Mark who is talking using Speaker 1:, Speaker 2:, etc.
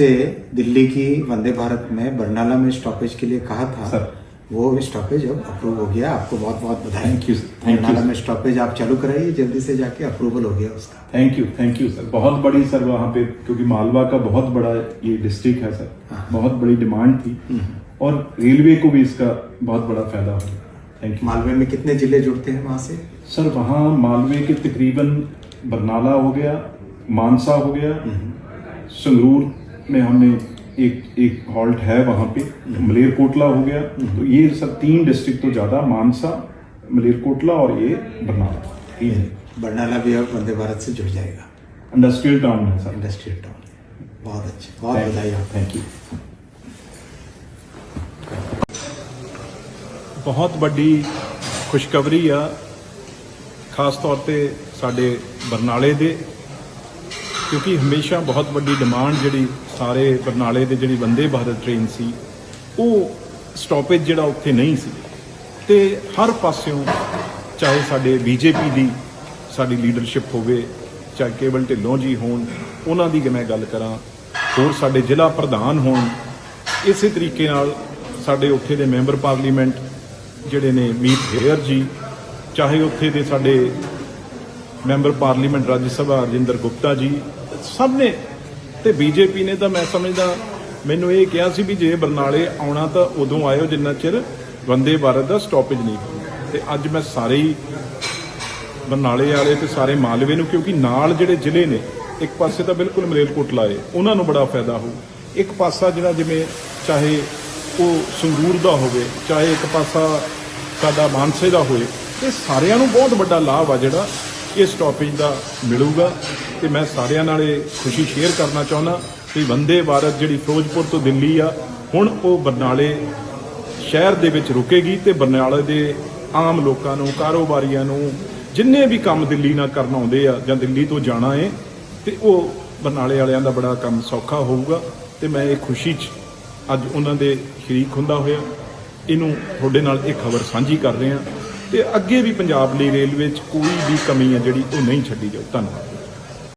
Speaker 1: से दिल्ली की वंदे भारत में बरनाला में स्टॉपेज के लिए कहा था
Speaker 2: सर।
Speaker 1: वो स्टॉपेज अब अप्रूव हो गया। आपको बहुत बहुत बधाई।
Speaker 2: Thank you,
Speaker 1: बरनाला में स्टॉपेज आप चालू कराइए जल्दी से जाके अप्रूवल हो गया उसका।
Speaker 2: Thank you thank you sir बहुत बड़ी सर वहाँ पे क्योंकि मालवा का बहुत बड़ा ये डिस्ट्रिक्ट है सर
Speaker 1: हाँ।
Speaker 2: बहुत बड़ी डिमांड थी। और रेलवे को भी इसका बहुत बड़ा फ़ायदा हो थैंक यू
Speaker 1: मालवे में कितने ज़िले जुड़ते हैं वहाँ से?
Speaker 2: सर वहाँ मालवे के तकरीबन बरनाला हो गया मानसा हो गया संगरूर में हमने एक एक हॉल्ट है वहाँ पे मलेरकोटला हो गया तो ये सर तीन डिस्ट्रिक्ट तो ज्यादा मानसा मलेरकोटला और ये बरनाला तीन है
Speaker 1: बरनाला भी अब वंदे भारत से जुड़ जाएगा
Speaker 2: इंडस्ट्रियल टाउन है सर
Speaker 1: इंडस्ट्रियल टाउन बहुत अच्छे बहुत बधाई आपको
Speaker 2: थैंक यू ਬਹੁਤ ਵੱਡੀ ਖੁਸ਼ਖਬਰੀ ਆ ਖਾਸ ਤੌਰ ਤੇ ਸਾਡੇ ਬਰਨਾਲੇ ਦੇ ਕਿਉਂਕਿ ਹਮੇਸ਼ਾ ਬਹੁਤ ਵੱਡੀ ਡਿਮਾਂਡ ਜਿਹੜੀ ਸਾਰੇ ਬਰਨਾਲੇ ਦੇ ਜਿਹੜੀ ਵੰਦੇ ਭਾਰਤ ਟ੍ਰੇਨ ਸੀ, ਉਹ ਸਟਾਪੇਜ ਜਿਹੜਾ ਉੱਥੇ ਨਹੀਂ ਸੀ। ਤੇ ਹਰ ਪਾਸਿਓਂ ਚਾਹੇ ਸਾਡੇ ਬੀਜੇਪੀ ਦੀ ਸਾਡੀ ਲੀਡਰਸ਼ਿਪ ਹੋਵੇ, ਚਾਹੇ ਕੇਵਲ ਢਿੱਲੋਂ ਜੀ ਹੋਣ, ਉਹਨਾਂ ਦੀ ਮੈਂ ਗੱਲ ਕਰਾਂ, ਹੋਰ ਸਾਡੇ ਜ਼ਿਲ੍ਹਾ ਪ੍ਰਧਾਨ ਹੋਣ, ਇਸੇ ਤਰੀਕੇ ਨਾਲ ਸਾਡੇ ਉੱਥੇ ਦੇ ਮੈਂਬਰ ਪਾਰਲੀਮੈਂਟ ਜਿਹੜੇ ਨੇ ਮੀਤ ਹੇਅਰ ਜੀ, ਚਾਹੇ ਉੱਥੇ ਦੇ ਸਾਡੇ ਮੈਂਬਰ ਪਾਰਲੀਮੈਂਟ ਰਾਜ ਸਭਾ ਰਜਿੰਦਰ ਗੁਪਤਾ ਜੀ, ਸਭ ਨੇ ਤੇ ਬੀਜੇਪੀ ਨੇ ਤਾਂ ਮੈਂ ਸਮਝਦਾ, ਮੈਨੂੰ ਇਹ ਕਿਹਾ ਸੀ ਵੀ ਜੇ ਬਰਨਾਲੇ ਆਉਣਾ ਤਾਂ ਉਦੋਂ ਆਇਓ ਜਿੰਨਾ ਚਿਰ ਵੰਦੇ ਭਾਰਤ ਦਾ ਸਟਾਪੇਜ ਨਹੀਂ ਹੋਊਗਾ ਤੇ ਅੱਜ ਮੈਂ ਸਾਰੇ ਹੀ ਬਰਨਾਲੇ ਵਾਲੇ ਤੇ ਸਾਰੇ ਮਾਲਵੇ ਨੂੰ, ਕਿਉਂਕਿ ਨਾਲ ਜਿਹੜੇ ਜ਼ਿਲ੍ਹੇ ਨੇ, ਇੱਕ ਪਾਸੇ ਤਾਂ ਬਿਲਕੁਲ ਮਲੇਰਕੋਟਲਾ ਏ, ਉਹਨਾਂ ਨੂੰ ਬੜਾ ਫਾਇਦਾ ਹੋਊ। ਇੱਕ ਪਾਸਾ ਜਿਹੜਾ ਜਿਵੇਂ ਚਾਹੇ ਉਹ ਸੰਗਰੂਰ ਦਾ ਹੋਵੇ, ਚਾਹੇ ਇੱਕ ਪਾਸਾ ਸਾਡਾ ਮਾਨਸੇ ਦਾ ਹੋਵੇ, ਇਹ ਸਾਰਿਆਂ ਨੂੰ ਬਹੁਤ ਵੱਡਾ ਲਾਭ ਆ ਜਿਹੜਾ ਇਹ ਸਟਾਪੇਜ ਦਾ ਮਿਲੂਗਾ। ਤੇ ਮੈਂ ਸਾਰਿਆਂ ਨਾਲ ਇਹ ਖੁਸ਼ੀ ਸ਼ੇਅਰ ਕਰਨਾ ਚਾਹੁੰਦਾ ਕਿ ਵੰਦੇ ਭਾਰਤ ਜਿਹੜੀ ਫਿਰੋਜ਼ਪੁਰ ਤੋਂ ਦਿੱਲੀ ਆ, ਹੁਣ ਉਹ ਬਰਨਾਲੇ ਸ਼ਹਿਰ ਦੇ ਵਿੱਚ ਰੁਕੇਗੀ ਤੇ ਬਰਨਾਲੇ ਦੇ ਆਮ ਲੋਕਾਂ ਨੂੰ, ਕਾਰੋਬਾਰੀਆਂ ਨੂੰ, ਜਿੰਨੇ ਵੀ ਕੰਮ ਦਿੱਲੀ ਨਾਲ ਕਰਨ ਆਉਂਦੇ ਆ ਜਾਂ ਦਿੱਲੀ ਤੋਂ ਜਾਣਾ ਏ, ਤੇ ਉਹ ਬਰਨਾਲੇ ਵਾਲਿਆਂ ਦਾ ਬੜਾ ਕੰਮ ਸੌਖਾ ਹੋਊਗਾ ਤੇ ਮੈਂ ਇਹ ਖੁਸ਼ੀ 'ਚ ਅੱਜ ਉਹਨਾਂ ਦੇ ਸ਼ਰੀਕ ਹੁੰਦਾ ਹੋਇਆ। ਇਹਨੂੰ ਤੁਹਾਡੇ ਨਾਲ ਇਹ ਖਬਰ ਸਾਂਝੀ ਕਰ ਰਹੇ ਹਾਂ ਤੇ ਅੱਗੇ ਵੀ ਪੰਜਾਬ ਲਈ ਰੇਲਵੇ 'ਚ ਕੋਈ ਵੀ ਕਮੀ ਹੈ ਜਿਹੜੀ ਉਹ ਨਹੀਂ ਛੱਡੀ ਜਾਊ। ਧੰਨਵਾਦ।